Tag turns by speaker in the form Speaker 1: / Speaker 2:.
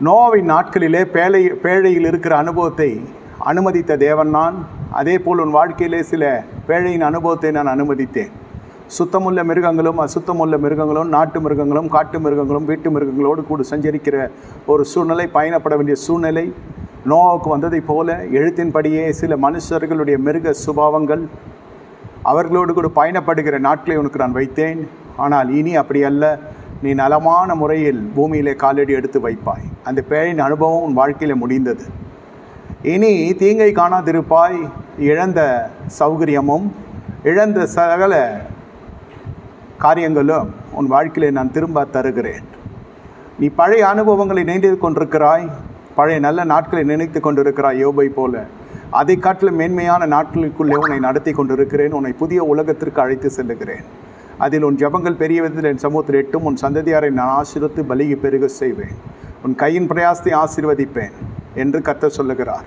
Speaker 1: நோவின் நாட்களிலே பேழை பேழையில் இருக்கிற அனுபவத்தை அனுமதித்த தேவன் நான். அதே போல் உன் வாழ்க்கையிலே சில பேழையின் அனுபவத்தை நான் அனுமதித்தேன். சுத்தமுள்ள மிருகங்களும் அசுத்தமுள்ள மிருகங்களும் நாட்டு மிருகங்களும் காட்டு மிருகங்களும் வீட்டு மிருகங்களோடு கூட சஞ்சரிக்கிற ஒரு சூழ்நிலை பயணப்பட வேண்டிய சூழ்நிலை. நோவாவுக்கு வந்ததைப் போல எழுத்தின்படியே சில மனுஷர்களுடைய மிருக சுபாவங்கள் அவர்களோடு கூட பயணப்படுகிற நாட்களை உனக்கு நான் வைத்தேன். ஆனால் இனி அப்படி அல்ல. நீ நலமான முறையில் பூமியிலே காலடி எடுத்து வைப்பாய். அந்த பேழின் அனுபவம் உன் வாழ்க்கையில் முடிந்தது. இனி தீங்கை காணாதிருப்பாய். இழந்த சௌகரியமும் இழந்த சகல காரியங்களும் உன் வாழ்க்கையிலே நான் திரும்ப தருகிறேன். நீ பழைய அனுபவங்களை நினைத்து கொண்டிருக்கிறாய். பழைய நல்ல நாட்களை நினைத்து கொண்டிருக்கிறாய் யோபை போல. அதை காட்டிலும் மேன்மையான நாட்களுக்குள்ளே உன்னை நடத்தி கொண்டிருக்கிறேன். உன்னை புதிய உலகத்திற்கு அழைத்து செல்லுகிறேன். அதில் உன் ஜபங்கள் பெரிய விதத்தில் என் சமூகத்தில் எட்டும். உன் சந்ததியாரை நான் ஆசிரித்து பலிக்கு பெருக செய்வேன். உன் கையின் பிரயாசத்தை ஆசீர்வதிப்பேன் என்று கத்த சொல்லுகிறார்.